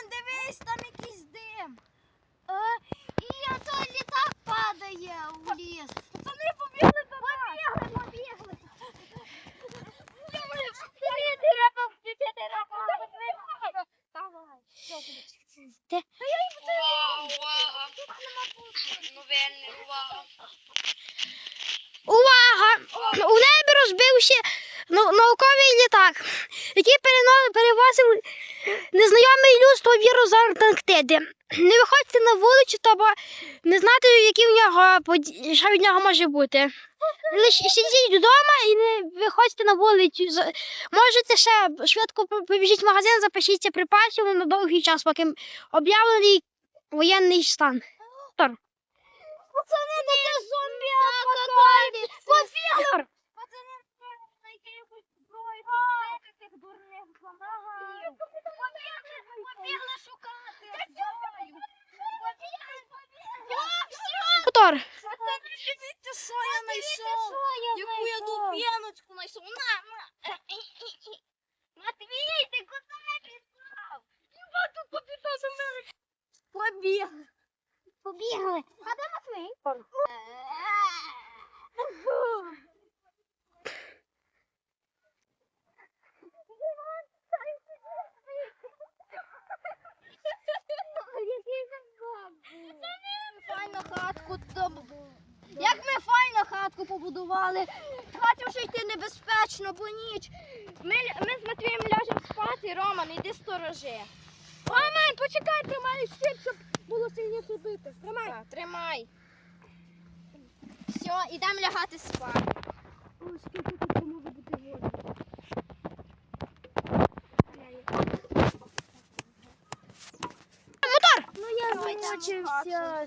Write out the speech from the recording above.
Роман, дивись, там якийсь дим. І ото літак падає у ліс. Пацани побігли до нас. Побігли, побігли. Треба включити Роман. Давай. Ти? Увага, увага. Новини, увага. Увага! У небі розбився нау- науковий літак, який перено- перевозив незнайомий людство вірус Антарктиди. Не виходьте на вулицю, тому не знати, які в нього що від нього може бути. Лише сидіть вдома і не виходьте на вулицю. Можете ще швидко побіжіть в магазин, запишіться припасів на довгий час, поки об'явлений воєнний стан. Тор. Пацани, це є зомбі апокаліпсис. Побігли. Пацани, знайти якусь зброю, цих дурних зомбаків. Побігли, побігли шукати зброю. Побігли, побігли. Тор. Пацани, дивіться, що я знайшов. Яку я дубіночку знайшов. На, на. Матвій, ти куди пішов? Я тут побігла за мене. Побігли. Побігли. А де Матвій? Файно хатку доб- Як ми файно хатку побудували. В хаті вже йти небезпечно, бо ніч. Ми, ми з Матвієм ляжемо спати, Роман, іди сторожи. Роман, почекай, тримай щит, щоб було сильніше бити. Тримай. Так, тримай. Все, ідемо лягати спати. Ой, скільки тут може бути води. Мотор! Ну я замучився.